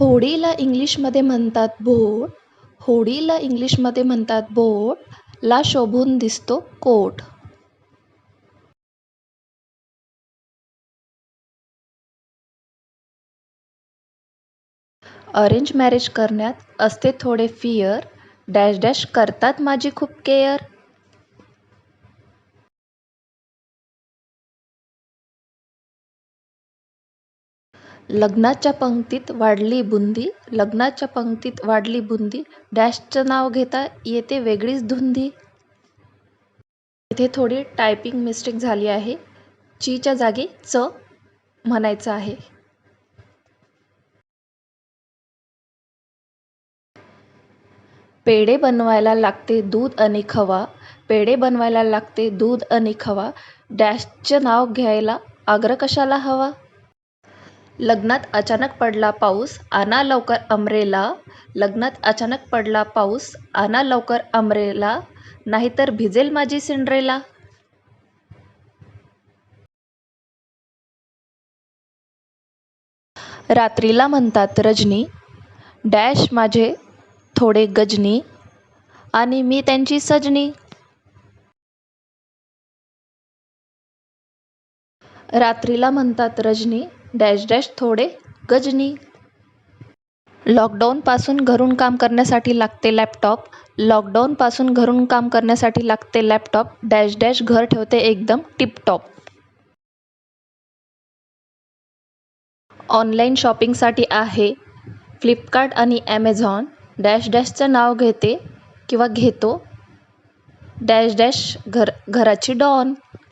होडीला इंग्लिशमध्ये म्हणतात बोट होडीला इंग्लिशमध्ये म्हणतात बोट ला शोभून दिसतो कोट. अरेंज मॅरेज करण्यात असते थोडे फियर डॅश डॅश करतात माझी खूप केअर. लग्नाच्या पंक्तीत वाढली बुंदी लग्नाच्या पंक्तीत वाढली बुंदी डॅशचं नाव घेता येते वेगळीच धुंदी. इथे थोडी टायपिंग मिस्टेक झाली आहे. चीच्या जागी च म्हणायचं आहे. पेढे बनवायला लागते दूध आणि खवा पेढे बनवायला लागते दूध आणि खवा डॅशचं नाव घ्यायला आग्रह कशाला हवा? लग्नात अचानक पडला पाऊस आणा लवकर अमरेला. लग्नात अचानक पडला पाऊस आणा लवकर अमरेला. नाहीतर भिजेल माझी सिंड्रेला. रात्रीला म्हणतात रजनी डॅश माझे थोडे गजनी आणि मी त्यांची सजनी. रात्रीला म्हणतात रजनी डॅश डॅश थोडे गजनी. लॉकडाऊनपासून घरून काम करण्यासाठी लागते लॅपटॉप. लॉकडाऊनपासून घरून काम करण्यासाठी लागते लॅपटॉप. डॅश डॅश घर ठेवते एकदम टिपटॉप. ऑनलाईन शॉपिंगसाठी आहे फ्लिपकार्ट आणि ॲमेझॉन डॅश डॅशचं नाव घेते किंवा घेतो. डॅश डॅश घर घराची डॉन.